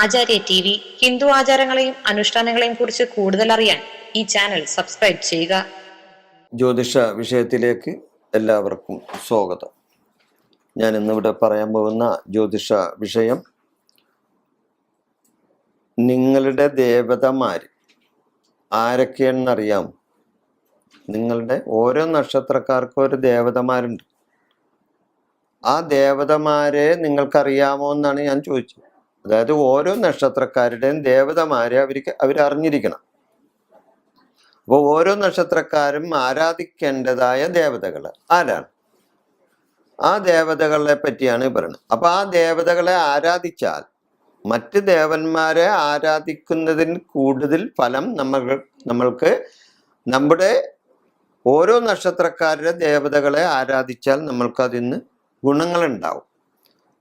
ആചാര്യ T V Hindu ആചാരങ്ങളെയും അനുഷ്ഠാനങ്ങളെയും കുറിച്ച് കൂടുതൽ അറിയാൻ ഈ ചാനൽ സബ്സ്ക്രൈബ് ചെയ്യുക. ജ്യോതിഷ വിഷയത്തിലേക്ക് എല്ലാവർക്കും സ്വാഗതം. ഞാൻ ഇന്നിവിടെ പറയാൻ പോകുന്ന ജ്യോതിഷ വിഷയം നിങ്ങളുടെ ദേവതമാർ ആരൊക്കെയാണെന്നറിയാം നിങ്ങളുടെ ഓരോ നക്ഷത്രക്കാർക്കും ഒരു ദേവതമാരുണ്ട്. ആ ദേവതമാരെ നിങ്ങൾക്കറിയാമോ എന്നാണ് ഞാൻ ചോദിച്ചത്. അതായത് ഓരോ നക്ഷത്രക്കാരുടെയും ദേവതമാരെ അവർക്ക് അവരറിഞ്ഞിരിക്കണം. അപ്പോൾ ഓരോ നക്ഷത്രക്കാരും ആരാധിക്കേണ്ടതായ ദേവതകൾ ആരാണ്? ആ ദേവതകളെ പറ്റിയാണ് പറയുന്നത്. അപ്പോൾ ആ ദേവതകളെ ആരാധിച്ചാൽ മറ്റ് ദേവന്മാരെ ആരാധിക്കുന്നതിന് കൂടുതൽ ഫലം നമ്മൾ നമ്മൾക്ക് നമ്മുടെ ഓരോ നക്ഷത്രക്കാരുടെ ദേവതകളെ ആരാധിച്ചാൽ നമ്മൾക്ക് അതിന്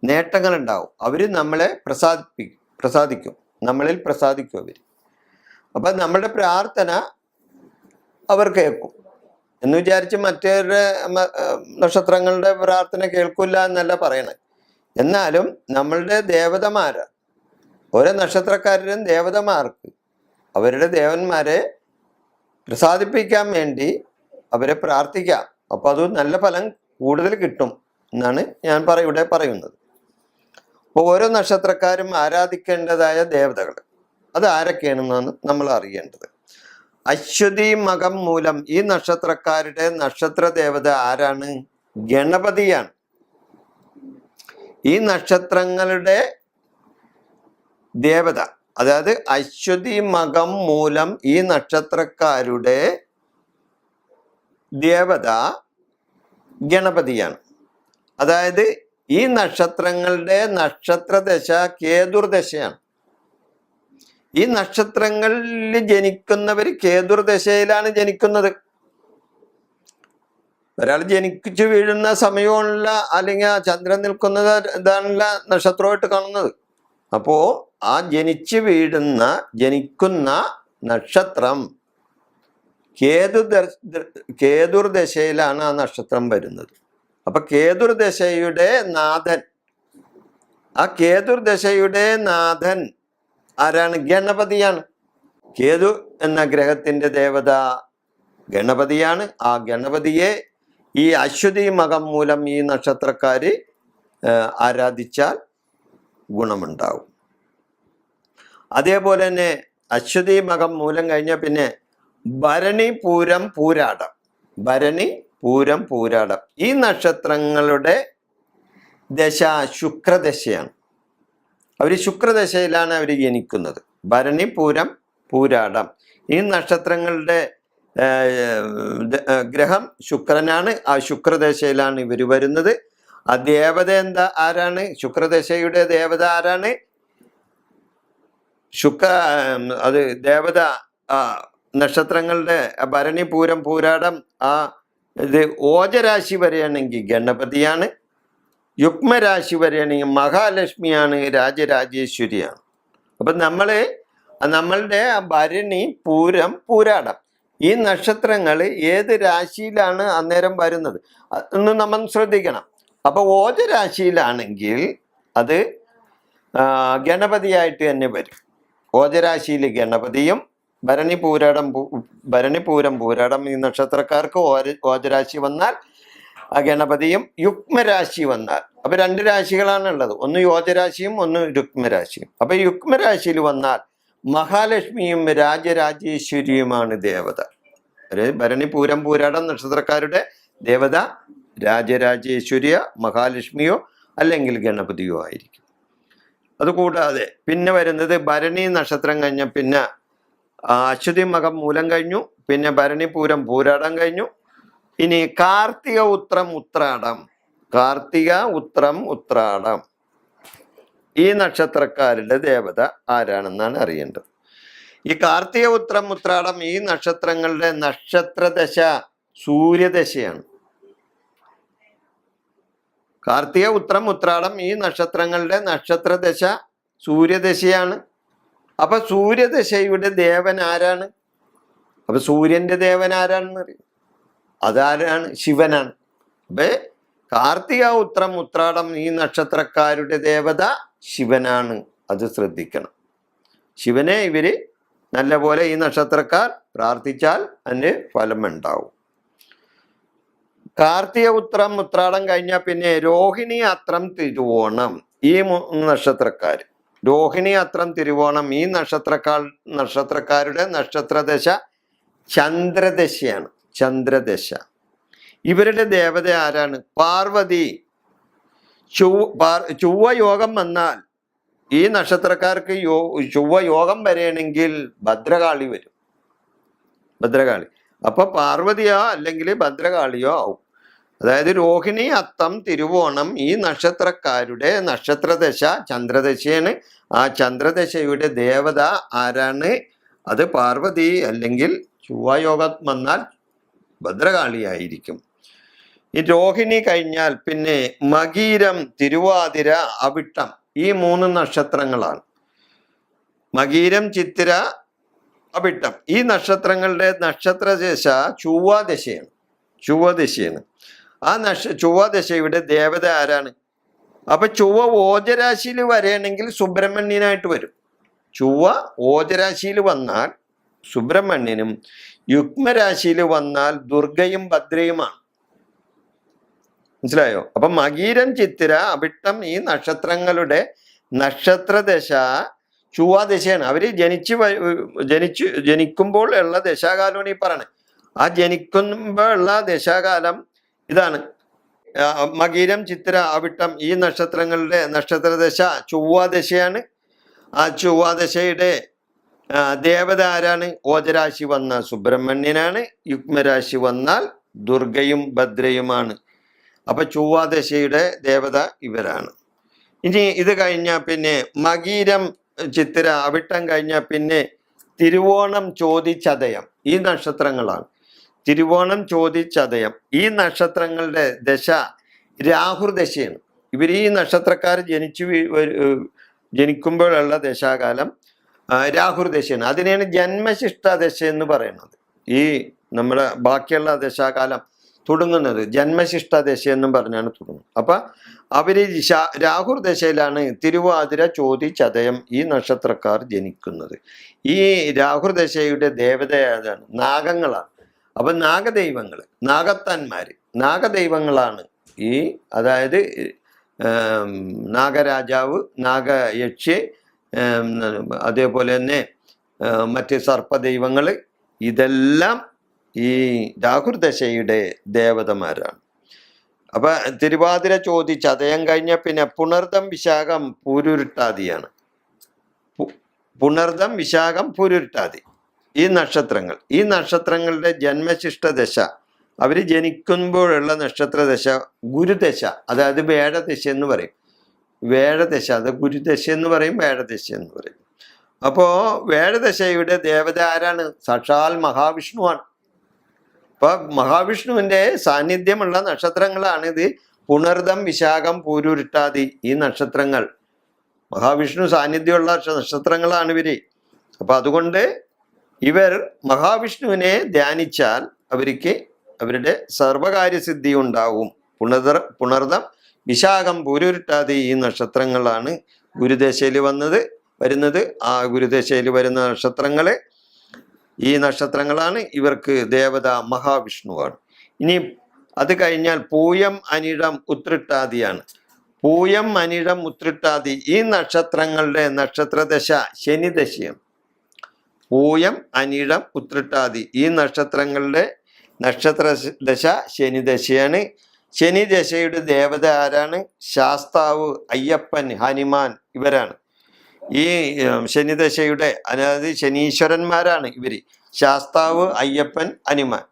ഗുണങ്ങളുണ്ടാവും നേട്ടങ്ങളുണ്ടാവും. അവർ നമ്മളെ പ്രസാദിപ്പി പ്രസാദിക്കും. നമ്മളിൽ പ്രസാദിക്കും അവർ അപ്പം നമ്മളുടെ പ്രാർത്ഥന അവർ കേൾക്കും. എന്ന് വിചാരിച്ച് മറ്റേ നക്ഷത്രങ്ങളുടെ പ്രാർത്ഥന കേൾക്കില്ല എന്നല്ല പറയണത്. എന്നാലും നമ്മളുടെ ദേവതമാർ ഓരോ നക്ഷത്രക്കാരുടെയും ദേവതമാർക്ക് അവരുടെ ദേവന്മാരെ പ്രസാദിപ്പിക്കാൻ വേണ്ടി അവരെ പ്രാർത്ഥിക്കാം. അപ്പോൾ അത് നല്ല ഫലം കൂടുതൽ കിട്ടും എന്നാണ് ഞാൻ ഇവിടെ പറയുന്നത്. അപ്പോൾ ഓരോ നക്ഷത്രക്കാരും ആരാധിക്കേണ്ടതായ ദേവതകൾ. അത് ആരൊക്കെയാണെന്നാണ് നമ്മൾ അറിയേണ്ടത്. അശ്വതി മകം മൂലം ഈ നക്ഷത്രക്കാരുടെ നക്ഷത്ര ദേവത ആരാണ്? ഗണപതിയാണ്. ഈ നക്ഷത്രങ്ങളുടെ ദേവത അതായത് അശ്വതി മകം മൂലം ഈ നക്ഷത്രക്കാരുടെ ദേവത ഗണപതിയാണ്. അതായത് ഈ നക്ഷത്രങ്ങളുടെ നക്ഷത്രദശ കേതുർദശയാണ്. ഈ നക്ഷത്രങ്ങളിൽ ജനിക്കുന്നവർ കേതുർദശയിലാണ് ജനിക്കുന്നത്. ഒരാൾ ജനിച്ചു വീഴുന്ന സമയമുള്ള അല്ലെങ്കിൽ ആ ചന്ദ്രൻ നിൽക്കുന്നത് ഇതാണല്ല നക്ഷത്രമായിട്ട് കാണുന്നത്. അപ്പോ ആ ജനിച്ചു വീഴുന്ന ജനിക്കുന്ന നക്ഷത്രം കേതു കേതുർദശയിലാണ് ആ നക്ഷത്രം വരുന്നത്. അപ്പൊ കേതുർദശയുടെ നാഥൻ. ആ കേതുർദശയുടെ നാഥൻ ആരാണ്? ഗണപതിയാണ്. കേതു എന്ന ഗ്രഹത്തിന്റെ ദേവത ഗണപതിയാണ്. ആ ഗണപതിയെ ഈ അശ്വതി മകം മൂലം ഈ നക്ഷത്രക്കാര് ആരാധിച്ചാൽ ഗുണമുണ്ടാവും. അതേപോലെ തന്നെ അശ്വതി മകം മൂലം കഴിഞ്ഞ പിന്നെ ഭരണി പൂരം പൂരാടം. ഭരണി പൂരം പൂരാടം. ഈ നക്ഷത്രങ്ങളുടെ ദശ ശുക്രദശയാണ്. അവർ ശുക്രദശയിലാണ് അവർ ജനിക്കുന്നത്. ഭരണി പൂരം പൂരാടം. ഈ നക്ഷത്രങ്ങളുടെ ഗ്രഹം ശുക്രനാണ്. ആ ശുക്രദശയിലാണ് ഇവർ വരുന്നത്. ആ ദേവത എന്താ? ആരാണ്? ശുക്രദശയുടെ ദേവത ആരാണ്? ശുക്ര അത് ദേവത നക്ഷത്രങ്ങളുടെ ഭരണി പൂരം പൂരാടം ആ ഇത് ഓജരാശി വരെയാണെങ്കിൽ ഗണപതിയാണ്. യുഗ്മരാശി വരെയാണെങ്കിൽ മഹാലക്ഷ്മിയാണ് രാജരാജേശ്വരിയാണ്. അപ്പം നമ്മൾ നമ്മളുടെ ആ ഭരണി പൂരം പൂരാടം. ഈ നക്ഷത്രങ്ങൾ ഏത് രാശിയിലാണ് അന്നേരം വരുന്നത്? എന്ന് നമ്മൾ ശ്രദ്ധിക്കണം. അപ്പൊ ഓജരാശിയിലാണെങ്കിൽ അത് ഗണപതിയായിട്ട് തന്നെ വരും. ഓജരാശിയിൽ ഗണപതിയും ഭരണി പൂരാടം ഭരണി പൂരം പൂരാടം ഈ നക്ഷത്രക്കാർക്ക് ഓജരാശി വന്നാൽ ഗണപതിയും യുഗ്മരാശി വന്നാൽ. അപ്പൊ രണ്ട് രാശികളാണ് ഉള്ളത്. ഒന്ന് യോജരാശിയും ഒന്ന് രുക്മരാശിയും അപ്പൊ യുഗ്മരാശിയിൽ വന്നാൽ മഹാലക്ഷ്മിയും രാജരാജേശ്വരിയുമാണ് ഭരണി പൂരം പൂരാടം നക്ഷത്രക്കാരുടെ ദേവത രാജരാജേശ്വരിയ മഹാലക്ഷ്മിയോ അല്ലെങ്കിൽ ഗണപതിയോ ആയിരിക്കും. അതുകൂടാതെ പിന്നെ വരുന്നത് ഭരണി നക്ഷത്രം കഴിഞ്ഞ പിന്നെ അശ്വതി മകം മൂലം കഴിഞ്ഞു. പിന്നെ ഭരണിപൂരം പൂരാടം കഴിഞ്ഞു. ഇനി കാർത്തിക ഉത്രം ഉത്രാടം. കാർത്തിക ഉത്രം ഉത്രാടം. ഈ നക്ഷത്രക്കാരുടെ ദേവത ആരാണെന്നാണ് അറിയേണ്ടത്? ഈ കാർത്തിക ഉത്രം ഉത്രാടം ഈ നക്ഷത്രങ്ങളുടെ നക്ഷത്രദശ സൂര്യദശയാണ്. കാർത്തിക ഉത്രം ഉത്രാടം ഈ നക്ഷത്രങ്ങളുടെ നക്ഷത്രദശ സൂര്യദശയാണ്. അപ്പൊ സൂര്യദശയുടെ ദേവൻ ആരാണ്? അപ്പൊ സൂര്യന്റെ ദേവൻ ആരാണെന്ന് അറിയും? അതാരാണ്? ശിവനാണ്. അപ്പൊ കാർത്തിക ഉത്രം ഉത്രാടം ഈ നക്ഷത്രക്കാരുടെ ദേവത ശിവനാണ്. അത് ശ്രദ്ധിക്കണം. ശിവനെ ഇവർ നല്ലപോലെ ഈ നക്ഷത്രക്കാർ പ്രാർത്ഥിച്ചാൽ അതിന് ഫലം ഉണ്ടാവും കാർത്തിക ഉത്രം ഉത്രാടം കഴിഞ്ഞാൽ പിന്നെ രോഹിണി അത്രം തിരുവോണം ഈ നക്ഷത്രക്കാർ രോഹിണി അത്രം തിരുവോണം. ഈ നക്ഷത്രക്കാൾ നക്ഷത്രക്കാരുടെ നക്ഷത്രദശ ചന്ദ്രദശയാണ്. ചന്ദ്രദശ. ഇവരുടെ ദേവത ആരാണ്? പാർവതി. ചൊവ്വ യോഗം വന്നാൽ ഈ നക്ഷത്രക്കാർക്ക് യോ ചൊവ്വ യോഗം ഭദ്രകാളി വരും. ഭദ്രകാളി. അപ്പൊ പാർവതിയോ അല്ലെങ്കിൽ ഭദ്രകാളിയോ ആവും. അതായത് രോഹിണി അത്തം തിരുവോണം ഈ നക്ഷത്രക്കാരുടെ നക്ഷത്രദശ ചന്ദ്രദശയാണ്. ആ ചന്ദ്രദശയുടെ ദേവത ആരാണ്? അത് പാർവതി അല്ലെങ്കിൽ ചൊവ്വായോഗം വന്നാൽ ഭദ്രകാളിയായിരിക്കും. ഈ രോഹിണി കഴിഞ്ഞാൽ പിന്നെ മകീരം തിരുവാതിര അവിട്ടം ഈ മൂന്ന് നക്ഷത്രങ്ങളാണ്. മകീരം ചിത്തിര അവിട്ടം ഈ നക്ഷത്രങ്ങളുടെ നക്ഷത്രദശ ചൊവ്വാദശയാണ്. ചൊവ്വദശയാണ്. ആ നക്ഷ ചൊവ്വാദശയുടെ ദേവത ആരാണ്? അപ്പൊ ചൊവ്വ ഓജരാശിയിൽ വരണമെങ്കിൽ സുബ്രഹ്മണ്യനായിട്ട് വരും. ചൊവ്വ ഓജരാശിയിൽ വന്നാൽ സുബ്രഹ്മണ്യനും യുഗ്മരാശിയിൽ വന്നാൽ ദുർഗയും ഭദ്രയുമാണ്. മനസ്സിലായോ? അപ്പൊ മകീരം ചിത്തിര അവിട്ടം ഈ നക്ഷത്രങ്ങളുടെ നക്ഷത്രദശ ചൊവ്വാദശയാണ് അവർ ജനിച്ച് ജനിച്ചു ജനിക്കുമ്പോൾ ഉള്ള ദശാകാലമാണ് ഈ പറയണേ. ആ ജനിക്കുമ്പോൾ ഉള്ള ദശാകാലം ഇതാണ്. മകീരം ചിത്തിര അവിട്ടം ഈ നക്ഷത്രങ്ങളുടെ നക്ഷത്രദശ ചൊവ്വാദശയാണ്. ആ ചൊവ്വാദശയുടെ ദേവത ആരാണ്? ഓജരാശി വന്ന സുബ്രഹ്മണ്യനാണ്. യുഗ്മരാശി വന്നാൽ ദുർഗയും ഭദ്രയുമാണ്. അപ്പൊ ചൊവ്വാദശയുടെ ദേവത ഇവരാണ്. ഇനി ഇത് കഴിഞ്ഞാൽ പിന്നെ മകീരം ചിത്തിര അവിട്ടം കഴിഞ്ഞാൽ പിന്നെ തിരുവോണം ചോദിച്ചതയം ഈ നക്ഷത്രങ്ങളാണ്. തിരുവോണം ചോദിച്ചതയം. ഈ നക്ഷത്രങ്ങളുടെ ദശ രാഹുർ ദശയാണ്. ഇവർ ഈ നക്ഷത്രക്കാർ ജനിച്ചു ജനിക്കുമ്പോഴുള്ള ദശാകാലം രാഹുർ ദശയാണ്. അതിനെയാണ് ജന്മശിഷ്ട ദശ എന്ന് പറയുന്നത്. ഈ നമ്മുടെ ബാക്കിയുള്ള ദശാകാലം തുടങ്ങുന്നത് ജന്മശിഷ്ട ദശ എന്നും പറഞ്ഞാണ് തുടങ്ങുന്നത്. അപ്പൊ അവർ രാഹുർ ദശയിലാണ് തിരുവാതിര ചോതി ചതയം ഈ നക്ഷത്രക്കാർ ജനിക്കുന്നത്. ഈ രാഹുർ ദശയുടെ ദേവത ഏതാണ് നാഗങ്ങളാണ്. അപ്പൊ നാഗദൈവങ്ങൾ നാഗത്താന്മാര്. നാഗദൈവങ്ങളാണ് ഈ അതായത് നാഗരാജാവ് നാഗയക്ഷി അതേപോലെ തന്നെ മറ്റ് സർപ്പദൈവങ്ങൾ ഇതെല്ലാം ഈ രാഹുർദശയുടെ ദേവതമാരാണ്. അപ്പൊ തിരുവാതിര ചോദി ചതയം കഴിഞ്ഞ പിന്നെ പുണർദം വിശാഖം പൂരുരുട്ടാതിയാണ്. പുണർദം വിശാഖം പൂരുരുട്ടാതി. ഈ നക്ഷത്രങ്ങൾ ഈ നക്ഷത്രങ്ങളുടെ ജന്മശിഷ്ട ദശ അവർ ജനിക്കുമ്പോഴുള്ള നക്ഷത്ര ദശ ഗുരുദശ അതായത് വേടദശ എന്ന് പറയും. വേഴദശ അത് ഗുരുദശ എന്ന് പറയും വേഴദശ എന്ന് പറയും. അപ്പോൾ വേടദശയുടെ ദേവത ആരാണ്? സാക്ഷാൽ മഹാവിഷ്ണുവാണ്. അപ്പോൾ മഹാവിഷ്ണുവിന്റെ സാന്നിധ്യമുള്ള നക്ഷത്രങ്ങളാണിത് പുണർദം വിശാഖം പൂരുരുട്ടാതി ഈ നക്ഷത്രങ്ങൾ. മഹാവിഷ്ണു സാന്നിധ്യമുള്ള നക്ഷത്രങ്ങളാണ് ഇവർ. അപ്പോൾ അതുകൊണ്ട് ഇവർ മഹാവിഷ്ണുവിനെ ധ്യാനിച്ചാൽ അവർക്ക് അവരുടെ സർവകാര്യസിദ്ധി ഉണ്ടാകും പുണർദ പുണർദം വിശാഖം പൂരുരുട്ടാതെ ഈ നക്ഷത്രങ്ങളാണ് ഗുരുദശയിൽ വന്നത് വരുന്നത്. ആ ഗുരുദശയിൽ വരുന്ന നക്ഷത്രങ്ങൾ ഈ നക്ഷത്രങ്ങളാണ്. ഇവർക്ക് ദേവത മഹാവിഷ്ണുവാണ്. ഇനി അത് കഴിഞ്ഞാൽ പൂയം അനിഴം ഉത്രിട്ടാതിയാണ്. പൂയം അനിഴം ഉത്രിട്ടാതി ഈ നക്ഷത്രങ്ങളുടെ നക്ഷത്രദശ ശനിദശയാണ്. പൂയം അനിഴം ഉത്രട്ടാതി. ഈ നക്ഷത്രങ്ങളുടെ നക്ഷത്ര ദശ ശനിദശയാണ് ശനിദശയുടെ ദേവത ആരാണ്? ശാസ്താവ് അയ്യപ്പൻ ഹനുമാൻ ഇവരാണ്. ഈ ശനിദശയുടെ അതായത് ശനീശ്വരന്മാരാണ് ഇവർ ശാസ്താവ് അയ്യപ്പൻ ഹനുമാൻ.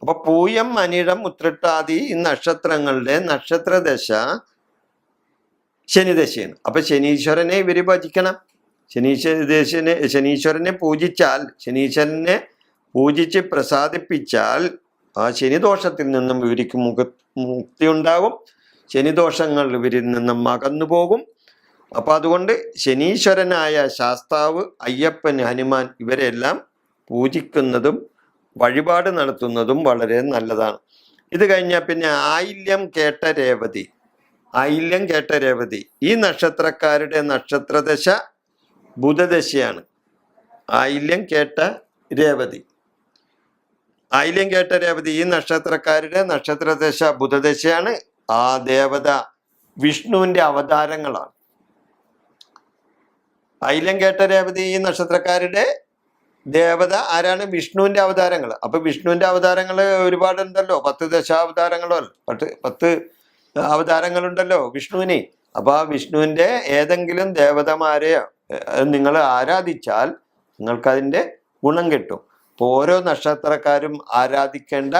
അപ്പൊ പൂയം അനിഴം ഉത്രട്ടാതി ഈ നക്ഷത്രങ്ങളുടെ നക്ഷത്രദശ ശനിദശയാണ് അപ്പൊ ശനീശ്വരനെ ഇവർ ഭജിക്കണം. ശനീശ്വരനെ ശനീശ്വരനെ പൂജിച്ചാൽ ശനീശ്വരനെ പൂജിച്ച് പ്രസാദിപ്പിച്ചാൽ ആ ശനിദോഷത്തിൽ നിന്നും ഇവർക്ക് മുഖ മുക്തി ഉണ്ടാകും ശനിദോഷങ്ങൾ ഇവരിൽ നിന്നും അകന്നു പോകും അപ്പം അതുകൊണ്ട് ശനീശ്വരനായ ശാസ്താവ് അയ്യപ്പൻ ഹനുമാൻ ഇവരെല്ലാം പൂജിക്കുന്നതും വഴിപാട് നടത്തുന്നതും വളരെ നല്ലതാണ്. ഇത് കഴിഞ്ഞാൽ പിന്നെ ആയില്യം കേട്ട രേവതി. ആയില്യം കേട്ട രേവതി. ഈ നക്ഷത്രക്കാരുടെ നക്ഷത്രദശ ബുധദശയാണ്. ആയില്യം കേട്ട രേവതി. ആയില്യം കേട്ട രേവതി ഈ നക്ഷത്രക്കാരുടെ നക്ഷത്രദശ ബുധദശയാണ്. ആ ദേവത വിഷ്ണുവിന്റെ അവതാരങ്ങളാണ്. ആയില്യം കേട്ട രേവതി ഈ നക്ഷത്രക്കാരുടെ ദേവത ആരാണ്? വിഷ്ണുവിന്റെ അവതാരങ്ങൾ. അപ്പൊ വിഷ്ണുവിന്റെ അവതാരങ്ങൾ ഒരുപാടുണ്ടല്ലോ. പത്ത് ദശാവതാരങ്ങളോ പത്ത് പത്ത് അവതാരങ്ങളുണ്ടല്ലോ വിഷ്ണുവിനെ. അപ്പൊ ആ വിഷ്ണുവിന്റെ ഏതെങ്കിലും ദേവതമാരെ നിങ്ങൾ ആരാധിച്ചാൽ നിങ്ങൾക്കതിന്റെ ഗുണം കിട്ടും. അപ്പോൾ ഓരോ നക്ഷത്രക്കാരും ആരാധിക്കേണ്ട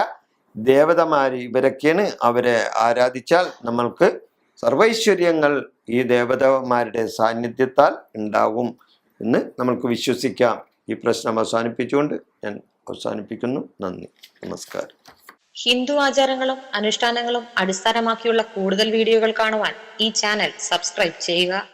ദേവതമാർ ഇവരൊക്കെയാണ് അവരെ ആരാധിച്ചാൽ നമ്മൾക്ക് സർവൈശ്വര്യങ്ങൾ ഈ ദേവതമാരുടെ സാന്നിധ്യത്താൽ ഉണ്ടാവും എന്ന് നമുക്ക് വിശ്വസിക്കാം. ഈ പ്രശ്നം അവസാനിപ്പിച്ചുകൊണ്ട് ഞാൻ അവസാനിപ്പിക്കുന്നു. നന്ദി. നമസ്കാരം. ഹിന്ദു ആചാരങ്ങളും അനുഷ്ഠാനങ്ങളും അടിസ്ഥാനമാക്കിയുള്ള കൂടുതൽ വീഡിയോകൾ കാണുവാൻ ഈ ചാനൽ സബ്സ്ക്രൈബ് ചെയ്യുക.